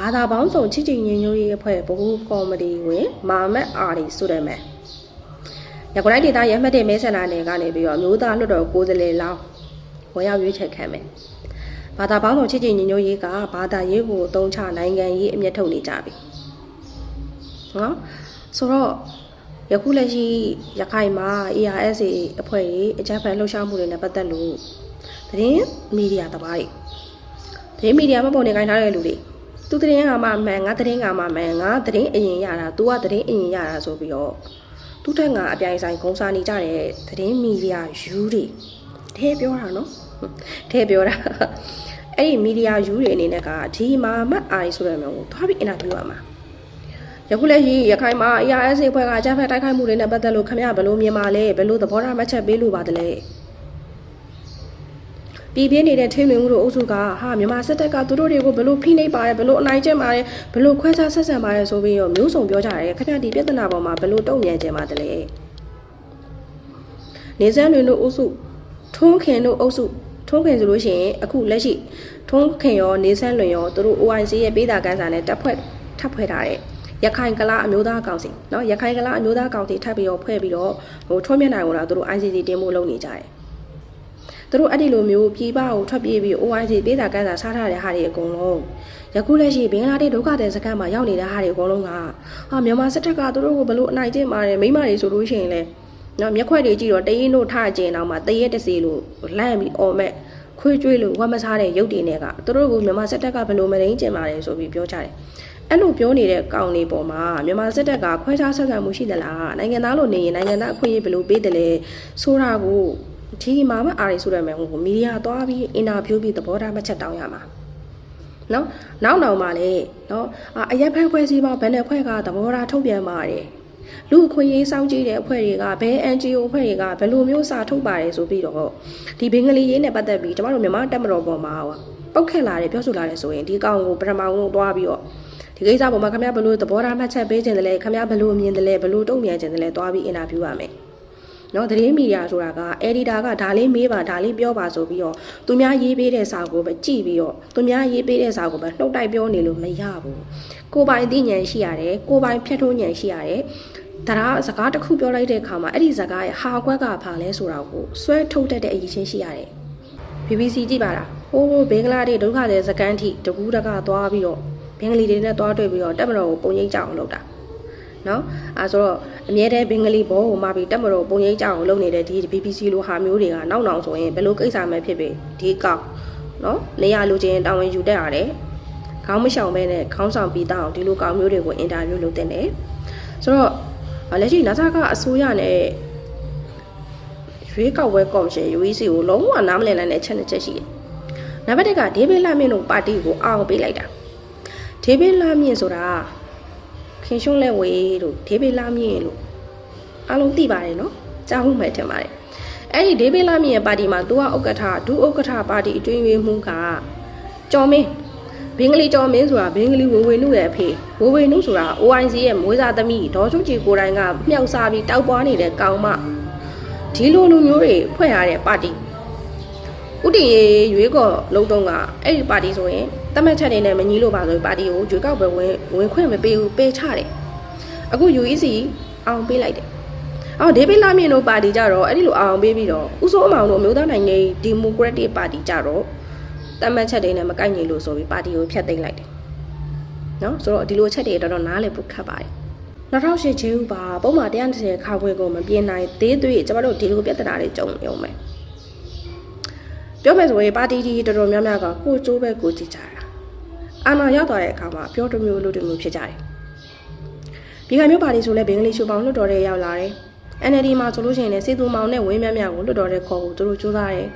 ဘာသာပေါင်းစုံချစ်ချင်းညီညွတ်ရေးအဖွဲ့ဘဟုကော်မတီဝင်မာမတ်အာရီဆိုတယ်မယ်ရခိုင်ဒေသရမှတ်တဲ့မဲဆန္ဒနယ်ကနေပြီးတော့မျိုးသားလွှတ်တော်ကိုယ်စားလှယ်လောင်းဝင်ရောက်ရွေးချယ်ခံမယ်ဘာသာပေါင်းစုံချစ်ချင်းညီညွတ်ရေးကဘာသာရေးကိုအသုံးချနိုင်ငံရေးအမျက်ထုတ်နေကြပြီနော်ဆိုတော့ယခုလက်ရှိရခိုင်မှာ ARSA အဖွဲ့ကြီးအကြမ်းဖက်လှုပ်ရှားမှုတွေနဲ့ပတ်သက်လို့သတင်းမီဒီယာတပိုင်းသတင်းမီဒီယာမပေါ်နေခိုင်းထားတဲ့လူတွေ သူသတင်းကမှမှန်ငါသတင်းကမှမှန်ငါသတင်းအရင်ရတာ तू ကသတင်းအရင်ရတာဆိုပြီးတော့သူ့ထက်ငါအပြိုင်ဆိုင်ဂုံစားနေကြတဲ့သတင်းမီဒီယာယူတွေထဲပြောတာနော်ထဲပြောတာအဲ့ဒီမီဒီယာယူတွေအနေနဲ့ကဒီမာမတ်အာရီဆိုတဲ့မျိုးကိုသွားပြီးအင်တာဗျူးရမှာယခုလက်ရှိရခိုင်မှာ ARS အဖွဲ့ကအကြမ်းဖက်တိုက်ခိုက်မှုတွေနဲ့ပတ်သက်လို့ခမရဘယ်လိုမြင်ပါလဲဘယ်လိုသဘောထားမှတ်ချက်ပေးလို့ပါတလဲ ပြည်ပြင်းနေတဲ့ထိမ့်မြင်မှုတို့အုပ်စုကဟာမြန်မာစစ်တပ်ကသူတို့တွေကိုဘလို့ဖိနှိပ်ပါတယ်ဘလို့အနိုင်ကျင့်ပါတယ်ဘလို့ခွဲခြားဆက်ဆံပါတယ်ဆိုပြီးတော့မျိုးစုံပြောကြတယ်ခင်ဗျာဒီပြဿနာပေါ်မှာဘလို့တုံ့ပြန်ကြမှာတလဲနေစမ်းတွေတို့အုပ်စုထုံးခင်တို့အုပ်စုထုံးခင်ဆိုလို့ရှိရင်အခုလက်ရှိထုံးခင်ရောနေစမ်းလွင်ရောသူတို့ OIC ရဲ့ပေးတာကန်းစာနဲ့တပ်ဖွဲ့ထပ်ဖွဲ့ထားတဲ့ရခိုင်ကလာအမျိုးသားကောင်စီเนาะရခိုင်ကလာအမျိုးသားကောင်စီထပ်ပြီးတော့ဖွဲ့ပြီးတော့ဟိုထွံးမြတ်နိုင်ဝင်လာသူတို့ ICC တင်ဖို့လုပ်နေကြတယ်သူ တို့အဲ့ဒီလိုမျိုးပြည်ပကိုထွက်ပြေးပြီး OIC ပေးတာကန်းစာစားထားတဲ့ဟာတွေအကုန်လုံးယခုလက်ရှိဘင်္ဂလားဒေ့ရှ်ဒုက္ခသည်စခန်းမှာရောက်နေတဲ့ဟာတွေအကုန်လုံးကဟာမြန်မာစစ်တပ်ကသူတို့ကိုဘလို့အနိုင်ကျင့်ပါတယ်မိမတွေဆိုလို့ရှိရင်လည်းနော်မျက်ခွက်တွေကြည့်တော့တရင်တို့ထကျင်တော့မှတရက်တစီလို့လန့်ပြီးအော်မဲ့ခွေးကျွေးလို့ဝမ်းမစားတဲ့ရုပ်တွေနဲ့ကသူတို့ကိုမြန်မာစစ်တပ်ကဘလို့မရင်းကျင်ပါတယ်ဆိုပြီးပြောကြတယ်အဲ့လိုပြောနေတဲ့ကောင်တွေပေါ်မှာမြန်မာစစ်တပ်ကခွဲခြားဆက်ဆံမှုရှိသလားနိုင်ငံသားလို့နေရင်နိုင်ငံသားအခွင့်အရေးဘယ်လိုပေးတယ်လဲဆိုတာကို ဒီမှာမအားရဆိုရမယ်ဟိုမီဒီယာသွားပြီးအင်တာဗျူးပြီးသဘောထားမှတ်ချက်တောင်းရမှာနော်နောက်နောက်မှာလေနော်အာအရက်ဖက်ဖွဲ့စည်းမှာဘယ်နဲ့ဖွဲ့ကသဘောထားထုတ်ပြန်ပါတယ်လူအခွင့်အရေးစောင့်ကြည့်တဲ့အဖွဲ့တွေကဘယ် NGO အဖွဲ့တွေကဘယ်လိုမျိုးစာထုတ်ပါတယ်ဆိုပြီးတော့ဒီဘင်္ဂလီရေးနဲ့ပတ်သက်ပြီးကျမတို့မြန်မာတက်မတော်ပေါ်မှာဟောပုတ်ခက်လာတယ်ပြောဆိုလာတယ်ဆိုရင်ဒီကောင်ကိုပထမဆုံးတွားပြီးတော့ဒီကိစ္စပေါ်မှာခင်ဗျားဘယ်လိုသဘောထားမှတ်ချက်ပေးခြင်းတလဲခင်ဗျားဘယ်လိုမြင်တယ်လဲဘယ်လိုတုံ့ပြန်ခြင်းတလဲတွားပြီးအင်တာဗျူးရမယ် နော်သတင်းမီဒီယာဆိုတာက editor ကဒါလေးမေးပါဒါလေးပြောပါဆိုပြီးတော့သူများရေးပေးတဲ့စာကိုပဲကြည့်ပြီးတော့သူများရေးပေးတဲ့စာကိုပဲနှုတ်တိုက်ပြောနေလို့မရဘူးကိုယ်ပိုင်သိဉာဏ်ရှိရတယ်ကိုယ်ပိုင်ဖြတ်ထိုးဉာဏ်ရှိရတယ်ဒါကစကားတစ်ခုပြောလိုက်တဲ့အခါမှာအဲ့ဒီစကားရဲ့ဟာကွက်ကဘာလဲဆိုတာကိုဆွဲထုတ်တတ်တဲ့အရေးချင်းရှိရတယ် BBC ကြည့်ပါလားဟိုးဘင်္ဂလားဒေ့ရှ်ဒုက္ခသည်စကန်ထိတကူးတကသွားပြီးတော့ဘင်္ဂလီတွေနဲ့သွားတွေ့ပြီးတော့တက်မတော်ကိုပုံရိပ်ကြအောင်လုပ်တာ နော်အဲဆိုတော့အမြဲတမ်းဘင်္ဂလီဘောကိုမှပြီးတက်မတော်ပုံရိပ်ကြအောင်လုပ်နေတဲ့ဒီ BBC လိုဟာမျိုးတွေကနောက်နောက်ဆိုရင်ဘယ်လိုကိစ္စမှဖြစ်ဖြစ်ဒီကောက်နော်နေရာလူချင်းတာဝန်ယူတတ်ရတယ်ခေါင်းမရှောင်ပဲနဲ့ခေါင်းဆောင်ပြီးတော့ဒီလိုကောင်မျိုးတွေကိုအင်တာဗျူးလုပ်တဲ့တယ်ဆိုတော့လက်ရှိနာဆာကအစိုးရနဲ့ရွေးကောက်ပွဲကော်မရှင် UEC ကိုလုံးဝနားမလည်နိုင်တဲ့ချက်နှစ်ချက်ရှိတယ်။နံပါတ်1ကဒေးဗစ်လာမင်းတို့ပါတီကိုအောင်ပေးလိုက်တာ။ဒေးဗစ်လာမင်းဆိုတာ ခင်ရှုံးလက်ဝေးတို့ဒေးဗစ်လာမင်းလို့အားလုံးသိပါတယ်နော်။ကြားဖို့မှထင်ပါတယ်။အဲ့ဒီဒေးဗစ်လာမင်းရဲ့ပါတီမှာသူကဥက္ကဋ္ဌဒုဥက္ကဋ္ဌပါတီအတွင်းရေးမှူးကကျော်မင်းဘင်္ဂလီကျော်မင်းဆိုတာဘင်္ဂလီဝေဝေနုရဲ့အဖေဝေဝေနုဆိုတာ OIC ရဲ့မွေးစားသမီးဒေါ်စုကြည်ကိုတိုင်ကမြောက်စားပြီးတောက်ပွားနေတဲ့ကောင်မဒီလိုလူမျိုးတွေဖွဲ့ရတဲ့ပါတီဥတီရေရွေးကော်လုံးတုံးကအဲ့ဒီပါတီဆိုရင် တမတ်ချက်တွေနဲ့မညီလို့ပါဆိုရင်ပါတီကိုရွေးကောက်ပွဲဝင်ဝင်ခွင့်မပေးဘူးပေးချတယ်အခု UEC အောင်ပေးလိုက်တယ်အော်ဒေးဗစ်လာမင်းတို့ပါတီကြတော့အဲ့ဒီလိုအောင်ပေးပြီးတော့ဥစိုးအမောင်တို့အမျိုးသားနိုင်ငံဒီမိုကရက်တစ်ပါတီကြတော့တမတ်ချက်တွေနဲ့မကိုက်ညီလို့ဆိုပြီးပါတီကိုဖျက်သိမ်းလိုက်တယ်နော်ဆိုတော့ဒီလိုချက်တွေတော်တော်နားလည်ဖို့ခက်ပါတယ်2008ချေဦးပါပုံမှန်130ခါခွေကိုမပြင်းနိုင်သေးသေးကျမတို့ဒီလိုပြဿနာတွေကြုံရုံပဲပြောမယ်ဆိုရင်ပါတီကြီးတော်တော်များများကကိုကျိုးပဲကိုကြည့်ကြတာ အာဏာရောက်သွားတဲ့အခါမှာပြောတစ်မျိုးလို့တစ်မျိုးဖြစ်ကြတယ်ပြည်ခိုင်မျိုးပါတီဆိုလဲဘင်္ဂလီရှူပေါင်းလွတ်တော်တဲ့ရောက်လာတယ် NLD မှာဆိုလို့ရှိရင်လည်းစေသူမောင်နဲ့ဝင်းမြမြကိုလွတ်တော်တဲ့ခေါ်ဖို့သူတို့ကြိုးစားတယ်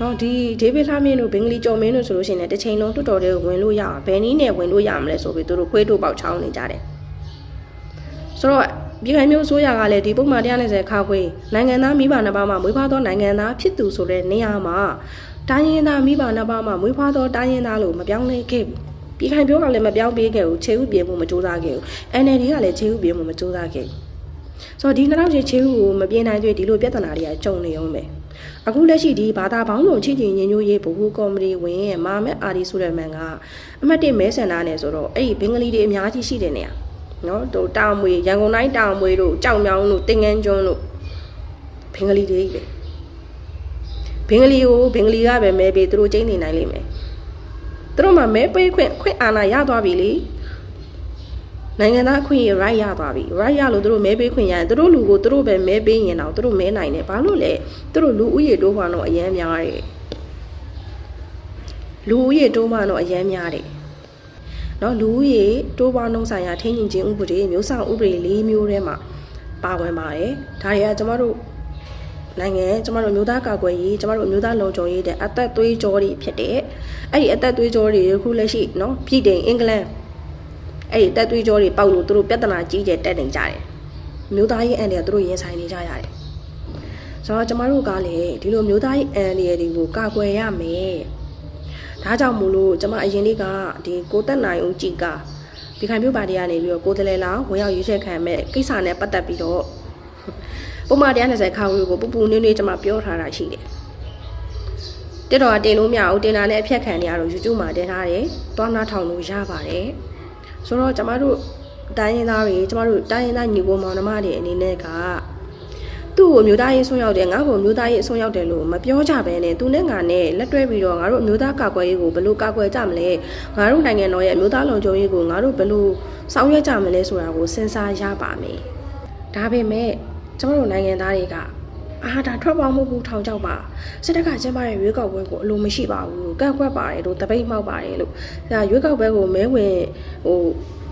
နော်ဒီဒေးဗစ်လာမင်းတို့ဘင်္ဂလီကျော်မင်းတို့ဆိုလို့ရှိရင်လည်းတစ်ချိန်လုံးလွတ်တော်တဲ့ဝင်လို့ရအောင်ဘယ်နည်းနဲ့ဝင်လို့ရမလဲဆိုပြီးသူတို့ခွေးတို့ပေါက်ချောင်းနေကြတယ်ဆိုတော့ပြည်ခိုင်မျိုးဆိုရကလည်းဒီပုံမှန်190ခါခွေနိုင်ငံသားမိဘနှစ်ပါးမှာမွေးဖွားသောနိုင်ငံသားဖြစ်သူဆိုတဲ့နေရာမှာတိုင်းရင်းသားမိဘနှစ်ပါးမှာမွေးဖွားသောတိုင်းရင်းသားလို့မပြောင်းလဲခဲ့ဘူး ပြည်ခိုင်ပြောကလည်းမပြောင်းပေးခဲ့ဘူးခြေဥပြေမှုမကြိုးစားခဲ့ဘူး NLD ကလည်းခြေဥပြေမှုမကြိုးစားခဲ့ဘူးဆိုတော့ဒီ2000ချေချေဦးကိုမပြင်းနိုင်သေးဒီလိုပြဿနာတွေကကြုံနေအောင်ပဲအခုလက်ရှိဒီဘာသာပေါင်းစုံချစ်ချင်ညီညွတ်ရေးဘဟုကော်မတီဝင်မာမက်အာဒီဆိုတဲ့မန်ကအမှတ်1မဲဆန္ဒနဲ့ဆိုတော့အဲ့ဒီဘင်္ဂလီတွေအများကြီးရှိတဲ့နေရာနော်ဟိုတောင်မွေရန်ကုန်တိုင်းတောင်မွေတို့ကြောက်မြောင်းတို့တင်ငန်းကျွန်းတို့ဘင်္ဂလီတွေကြီးပဲဘင်္ဂလီကိုဘင်္ဂလီကပဲမဲပေးသူတို့ကျင်းနေနိုင်လိမ့်မယ် သူတို့မှမဲပေးခွင့်ခွင့်အာဏာရသွားပြီလေနိုင်ငံသားအခွင့်အရေး right ရသွားပြီ right ရလို့သူတို့မဲပေးခွင့်ရရင်သူတို့လူကိုသူတို့ပဲမဲပေးရင်တော့သူတို့မဲနိုင်တယ်ဘာလို့လဲသူတို့လူဦးရေတိုးမှတော့အရင်များတယ်လူဦးရေတိုးမှတော့အရင်များတယ်နော်လူဦးရေတိုးပွားနှုန်းဆိုင်ရာထိန်းညင်ခြင်းဥပဒေမျိုးဆောင်ဥပဒေ၄မျိုးထဲမှာပါဝင်ပါတယ်ဒါတွေကကျမတို့ နိုင်ငံကျမတို့မျိုးသားကာကွယ်ရေးကျမတို့မျိုးသားလုံခြုံရေးတဲ့အသက်သွေးကြောတွေဖြစ်တဲ့အဲ့ဒီအသက်သွေးကြောတွေအခုလက်ရှိနော်ပြည်တိန်အင်္ဂလန်အဲ့ဒီတက်သွေးကြောတွေပေါက်လို့သူတို့ပြဿနာကြီးကျယ်တက်နေကြတယ်မျိုးသားရေးအန်တွေကသူတို့ရင်ဆိုင်နေကြရတယ်ဆိုတော့ကျမတို့ကလည်းဒီလိုမျိုးသားရေးအန်တွေတွေကိုကာကွယ်ရမယ်ဒါကြောင့်မို့လို့ကျမအရင်လေးကဒီကိုတက်နိုင်ဦးကြည်ကဒီခိုင်ပြုတ်ပါတီကနေပြီးတော့ကိုယ်တလဲလာဝင်ရောက်ရွေးချယ်ခံမဲ့ကိစ္စနဲ့ပတ်သက်ပြီးတော့ ပုံမှန်120ခါဝေးကိုပူပူနွေးနွေးကျမပြောထားတာရှိတယ်တက်တော်ကတင်လို့မရဘူးတင်တာနဲ့အဖြတ်ခံနေရတော့ YouTube မှာတင်ထားတယ်။သွားနာထောင်လို့ရပါတယ်။ဆိုတော့ကျမတို့တိုင်းရင်းသားတွေကျမတို့တိုင်းရင်းသားညီကိုမောင်နှမတွေအနေနဲ့ကသူ့ကိုမျိုးသားရေးဆွံ့ရောက်တယ်ငါ့ကိုမျိုးသားရေးဆွံ့ရောက်တယ်လို့မပြောကြဘဲနဲ့သူနဲ့ငါနဲ့လက်တွဲပြီးတော့ငါတို့မျိုးသားကာကွယ်ရေးကိုဘယ်လိုကာကွယ်ကြမလဲငါတို့နိုင်ငံတော်ရဲ့မျိုးသားလုံခြုံရေးကိုငါတို့ဘယ်လိုဆောင်ရွက်ကြမလဲဆိုတာကိုစဉ်းစားရပါမယ်ဒါပေမဲ့ ကျမတို့နိုင်ငံသားတွေကအာဒါထွက်ပေါက်မှုဘူးထောင်ချောက်ပါစစ်တပ်ကကျင်းပတဲ့ရွေးကောက်ပွဲကိုအလိုမရှိပါဘူးကန့်ကွက်ပါတယ်လို့တပိတ်မှောက်ပါတယ်လို့ဒါရွေးကောက်ပွဲကိုမဲဝင်ဟို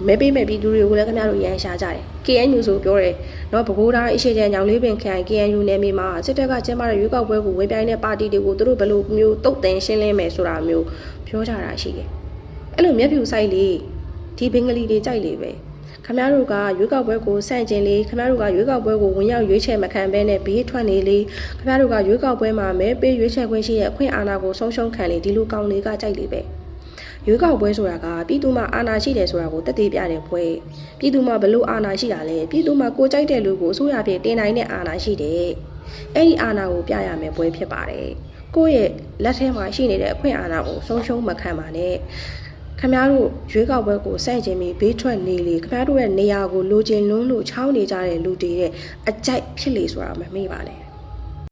မဲပေးမဲ့ပြည်သူတွေကိုလည်းခင်ဗျားတို့ရန်ရှာကြတယ် KNU ဆိုပြောတယ်နော်ပဲခူးတိုင်းအရှိချင်ညောင်လေးပင်ခိုင် KNU နယ်မြေမှာစစ်တပ်ကကျင်းပတဲ့ရွေးကောက်ပွဲကိုဝင်ပြိုင်တဲ့ပါတီတွေကိုသူတို့ဘယ်လိုမျိုးတုတ်တင်ရှင်းလင်းမယ်ဆိုတာမျိုးပြောကြတာရှိတယ်အဲ့လိုမျက်ဖြူဆိုင်လေးဒီဘင်္ဂလီတွေကြိုက်လေပဲ ခမရတို့ကရွေးကောက်ပွဲကိုစန့်ကျင်လေခမရတို့ကရွေးကောက်ပွဲကိုဝင်ရောက်ရွေးချယ်မခံဘဲနဲ့ဘေးထွက်နေလေခမရတို့ကရွေးကောက်ပွဲမှာမဲပေးရွေးချယ်ခွင့်ရှိရဲ့အခွင့်အာဏာကိုဆုံးရှုံးခံလေဒီလိုကောင်တွေကကြိုက်လေပဲရွေးကောက်ပွဲဆိုတာကပြည်သူမှာအာဏာရှိတယ်ဆိုတာကိုတက်သေးပြတဲ့ပွဲပြည်သူမှာဘလို့အာဏာရှိတာလဲပြည်သူမှာကိုကြိုက်တဲ့လူကိုအစိုးရဖြစ်တင်နိုင်တဲ့အာဏာရှိတယ်အဲ့ဒီအာဏာကိုပြရမယ်ပွဲဖြစ်ပါတယ်ကိုယ့်ရဲ့လက်ထဲမှာရှိနေတဲ့အခွင့်အာဏာကိုဆုံးရှုံးမခံပါနဲ့ ခမရတို့ရွေးကောက်ပွဲကိုစန့်ကျင်ပြီးဘေးထွက်နေလေခမရတို့ရဲ့နေရာကိုလိုချင်လွန်းလို့ချောင်းနေကြတဲ့လူတွေရဲ့အကြိုက်ဖြစ်လေဆိုတာမမေ့ပါနဲ့